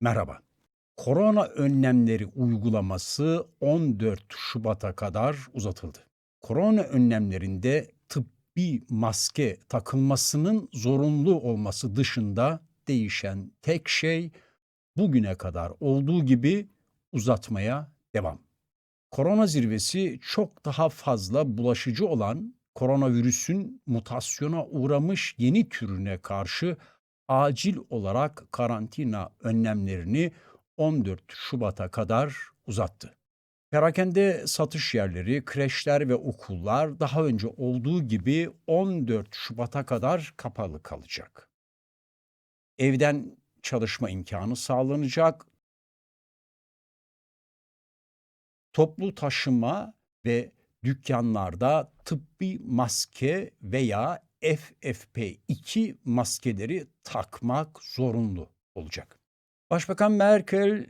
Merhaba. Korona önlemleri uygulaması 14 Şubat'a kadar uzatıldı. Korona önlemlerinde tıbbi maske takılmasının zorunlu olması dışında değişen tek şey bugüne kadar olduğu gibi uzatmaya devam. Korona zirvesi çok daha fazla bulaşıcı olan koronavirüsün mutasyona uğramış yeni türüne karşı acil olarak karantina önlemlerini 14 Şubat'a kadar uzattı. Perakende satış yerleri, kreşler ve okullar daha önce olduğu gibi 14 Şubat'a kadar kapalı kalacak. Evden çalışma imkanı sağlanacak. Toplu taşıma ve dükkanlarda tıbbi maske veya FFP2 maskeleri takmak zorunlu olacak. Başbakan Merkel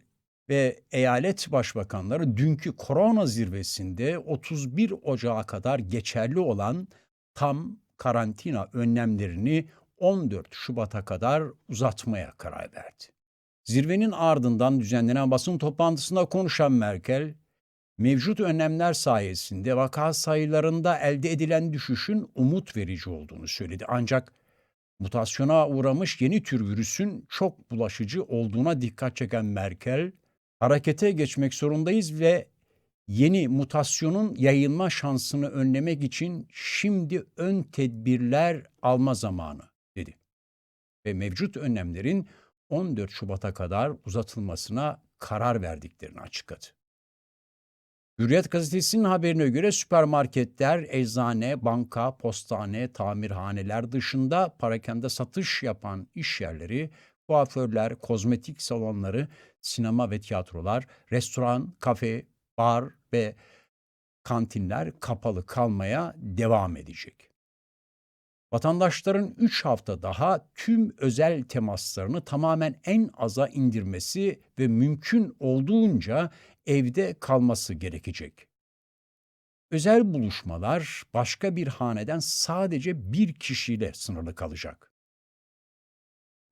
ve eyalet başbakanları dünkü korona zirvesinde 31 Ocağı kadar geçerli olan tam karantina önlemlerini 14 Şubat'a kadar uzatmaya karar verdi. Zirvenin ardından düzenlenen basın toplantısında konuşan Merkel, mevcut önlemler sayesinde vaka sayılarında elde edilen düşüşün umut verici olduğunu söyledi. Ancak mutasyona uğramış yeni tür virüsün çok bulaşıcı olduğuna dikkat çeken Merkel, harekete geçmek zorundayız ve yeni mutasyonun yayılma şansını önlemek için şimdi ön tedbirler alma zamanı dedi. Ve mevcut önlemlerin 14 Şubat'a kadar uzatılmasına karar verdiklerini açıkladı. Hürriyet gazetesinin haberine göre süpermarketler, eczane, banka, postane, tamirhaneler dışında parakende satış yapan iş yerleri, kuaförler, kozmetik salonları, sinema ve tiyatrolar, restoran, kafe, bar ve kantinler kapalı kalmaya devam edecek. Vatandaşların 3 hafta daha tüm özel temaslarını tamamen en aza indirmesi ve mümkün olduğunca evde kalması gerekecek. Özel buluşmalar başka bir haneden sadece bir kişiyle sınırlı kalacak.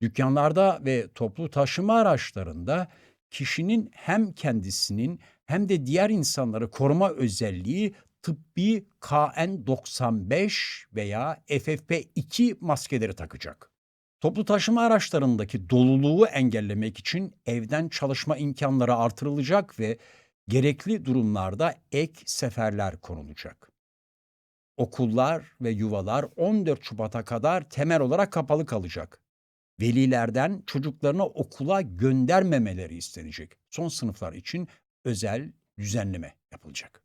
Dükkanlarda ve toplu taşıma araçlarında kişinin hem kendisinin hem de diğer insanları koruma özelliği tıbbi KN95 veya FFP2 maskeleri takacak. Toplu taşıma araçlarındaki doluluğu engellemek için evden çalışma imkanları artırılacak ve gerekli durumlarda ek seferler konulacak. Okullar ve yuvalar 14 Şubat'a kadar temel olarak kapalı kalacak. Velilerden çocuklarını okula göndermemeleri istenecek. Son sınıflar için özel düzenleme yapılacak.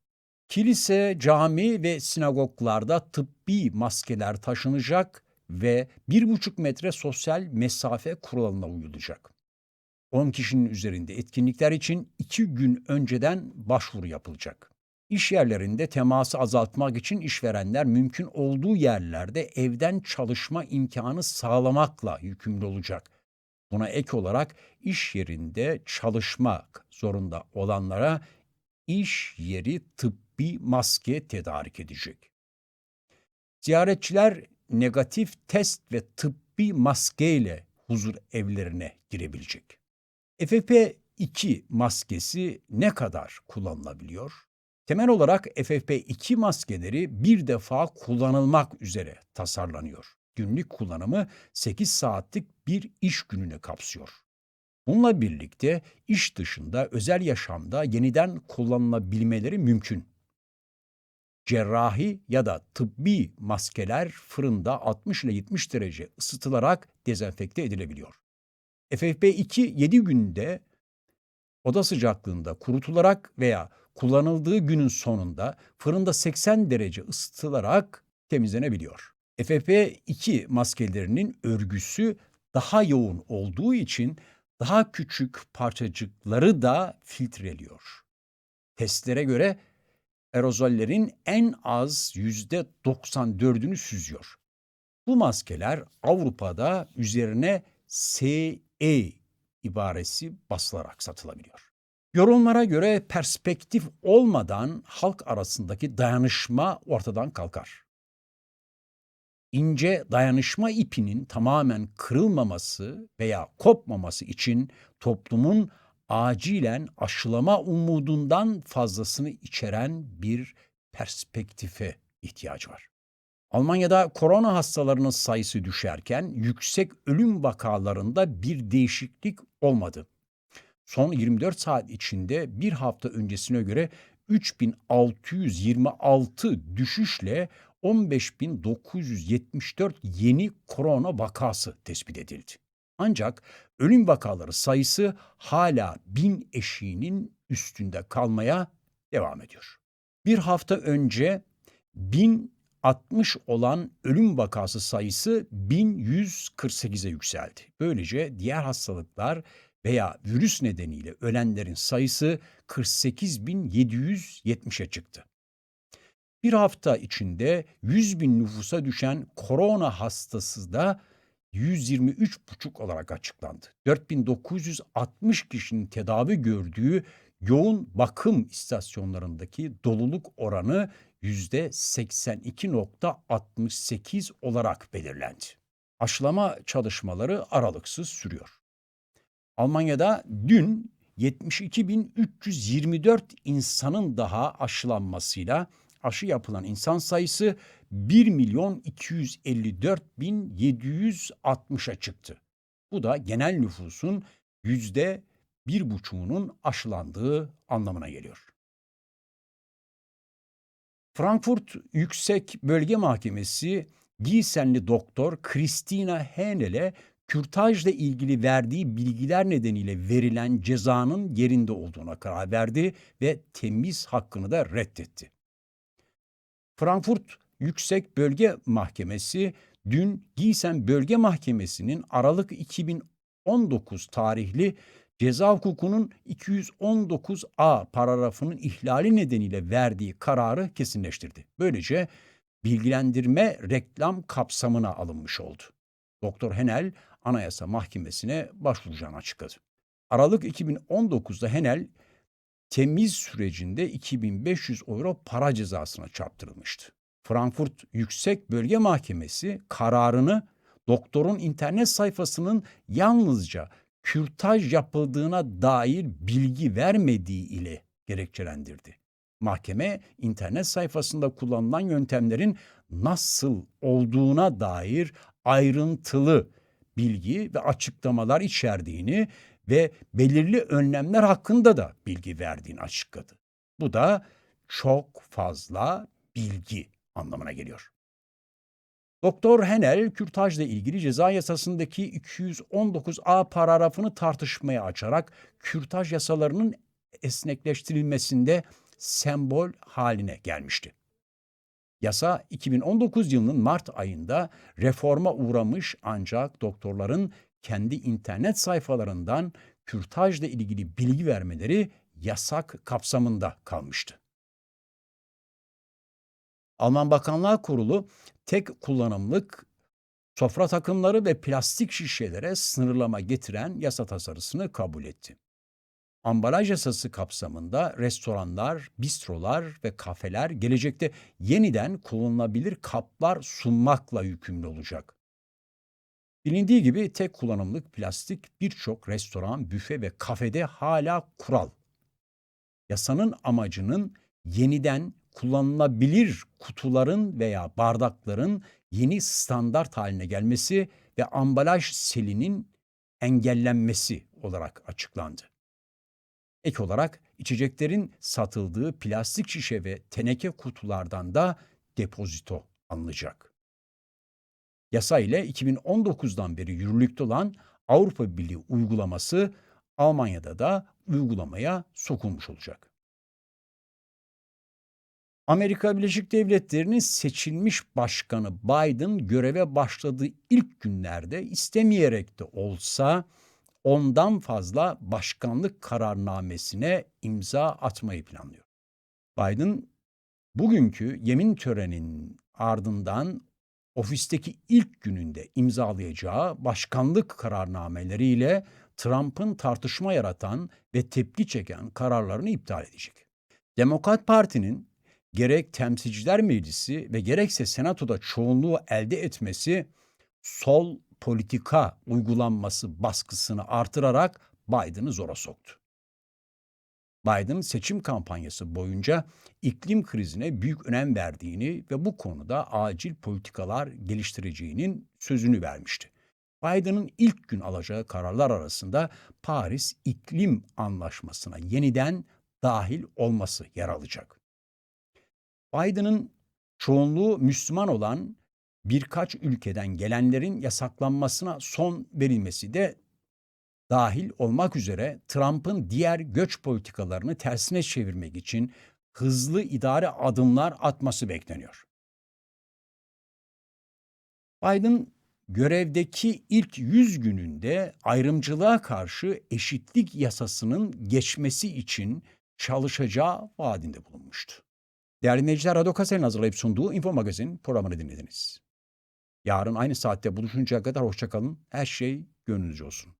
Kilise, cami ve sinagoglarda tıbbi maskeler taşınacak ve bir buçuk metre sosyal mesafe kuralına uyulacak. 10 kişinin üzerinde etkinlikler için iki gün önceden başvuru yapılacak. İş yerlerinde teması azaltmak için işverenler mümkün olduğu yerlerde evden çalışma imkanı sağlamakla yükümlü olacak. Buna ek olarak iş yerinde çalışmak zorunda olanlara iş yeri tıbbi maske tedarik edecek. Ziyaretçiler negatif test ve tıbbi maskeyle huzur evlerine girebilecek. FFP2 maskesi ne kadar kullanılabiliyor? Temel olarak FFP2 maskeleri bir defa kullanılmak üzere tasarlanıyor. Günlük kullanımı 8 saatlik bir iş gününü kapsıyor. Bununla birlikte iş dışında özel yaşamda yeniden kullanılabilmeleri mümkün cerrahi ya da tıbbi maskeler fırında 60 ile 70 derece ısıtılarak dezenfekte edilebiliyor. FFP2 7 günde oda sıcaklığında kurutularak veya kullanıldığı günün sonunda fırında 80 derece ısıtılarak temizlenebiliyor. FFP2 maskelerinin örgüsü daha yoğun olduğu için daha küçük parçacıkları da filtreliyor. Testlere göre aerozollerin en az %94'ünü süzüyor. Bu maskeler Avrupa'da üzerine SE ibaresi basılarak satılabiliyor. Yorumlara göre perspektif olmadan halk arasındaki dayanışma ortadan kalkar. İnce dayanışma ipinin tamamen kırılmaması veya kopmaması için toplumun acilen aşılama umudundan fazlasını içeren bir perspektife ihtiyacı var. Almanya'da korona hastalarının sayısı düşerken yüksek ölüm vakalarında bir değişiklik olmadı. Son 24 saat içinde bir hafta öncesine göre 3626 düşüşle 15.974 yeni korona vakası tespit edildi. Ancak ölüm vakaları sayısı hala bin eşiğinin üstünde kalmaya devam ediyor. Bir hafta önce 1060 olan ölüm vakası sayısı 1148'e yükseldi. Böylece diğer hastalıklar veya virüs nedeniyle ölenlerin sayısı 48.770'e çıktı. Bir hafta içinde 100 bin nüfusa düşen korona hastası da 123,5 olarak açıklandı. 4960 kişinin tedavi gördüğü yoğun bakım istasyonlarındaki doluluk oranı %82.68 olarak belirlendi. Aşılama çalışmaları aralıksız sürüyor. Almanya'da dün 72.324 insanın daha aşılanmasıyla aşı yapılan insan sayısı 1 milyon 254 bin 760'a çıktı. Bu da genel nüfusun yüzde bir buçuğunun aşılandığı anlamına geliyor. Frankfurt Yüksek Bölge Mahkemesi Giesenli doktor Christina Henel'e kürtajla ilgili verdiği bilgiler nedeniyle verilen cezanın yerinde olduğuna karar verdi ve temiz hakkını da reddetti. Frankfurt Yüksek Bölge Mahkemesi dün Gießen Bölge Mahkemesi'nin Aralık 2019 tarihli ceza hukukunun 219a paragrafının ihlali nedeniyle verdiği kararı kesinleştirdi. Böylece bilgilendirme reklam kapsamına alınmış oldu. Doktor Henel Anayasa Mahkemesi'ne başvuracağını açıkladı. Aralık 2019'da Henel temiz sürecinde 2500 euro para cezasına çarptırılmıştı. Frankfurt Yüksek Bölge Mahkemesi kararını doktorun internet sayfasının yalnızca kürtaj yapıldığına dair bilgi vermediği ile gerekçelendirdi. Mahkeme internet sayfasında kullanılan yöntemlerin nasıl olduğuna dair ayrıntılı bilgi ve açıklamalar içerdiğini ve belirli önlemler hakkında da bilgi verdiğini açıkladı. Bu da çok fazla bilgi anlamına geliyor. Doktor Henel, kürtajla ilgili ceza yasasındaki 219A paragrafını tartışmaya açarak kürtaj yasalarının esnekleştirilmesinde sembol haline gelmişti. Yasa 2019 yılının Mart ayında reforma uğramış ancak doktorların kendi internet sayfalarından kürtajla ilgili bilgi vermeleri yasak kapsamında kalmıştı. Alman Bakanlar Kurulu tek kullanımlık sofra takımları ve plastik şişelere sınırlama getiren yasa tasarısını kabul etti. Ambalaj yasası kapsamında restoranlar, bistrolar ve kafeler gelecekte yeniden kullanılabilir kaplar sunmakla yükümlü olacak. Bilindiği gibi tek kullanımlık plastik birçok restoran, büfe ve kafede hala kural. Yasanın amacının yeniden kullanılabilir kutuların veya bardakların yeni standart haline gelmesi ve ambalaj selinin engellenmesi olarak açıklandı. Ek olarak içeceklerin satıldığı plastik şişe ve teneke kutulardan da depozito alınacak. Yasa ile 2019'dan beri yürürlükte olan Avrupa Birliği uygulaması Almanya'da da uygulamaya sokulmuş olacak. Amerika Birleşik Devletleri'nin seçilmiş başkanı Biden göreve başladığı ilk günlerde istemeyerek de olsa ondan fazla başkanlık kararnamesine imza atmayı planlıyor. Biden bugünkü yemin töreninin ardından ofisteki ilk gününde imzalayacağı başkanlık kararnameleriyle Trump'ın tartışma yaratan ve tepki çeken kararlarını iptal edecek. Demokrat Parti'nin gerek Temsilciler Meclisi ve gerekse Senato'da çoğunluğu elde etmesi sol politika uygulanması baskısını artırarak Biden'ı zora soktu. Biden seçim kampanyası boyunca iklim krizine büyük önem verdiğini ve bu konuda acil politikalar geliştireceğinin sözünü vermişti. Biden'ın ilk gün alacağı kararlar arasında Paris İklim Anlaşması'na yeniden dahil olması yer alacak. Biden'ın çoğunluğu Müslüman olan birkaç ülkeden gelenlerin yasaklanmasına son verilmesi de dahil olmak üzere Trump'ın diğer göç politikalarını tersine çevirmek için hızlı idare adımlar atması bekleniyor. Biden görevdeki ilk 100 gününde ayrımcılığa karşı eşitlik yasasının geçmesi için çalışacağı vaadinde bulunmuştu. Değerli dinleyiciler, Radyo Kasel'in hazırlayıp sunduğu Info Magazin programını dinlediniz. Yarın aynı saatte buluşuncaya kadar hoşçakalın. Her şey gönlünüzce olsun.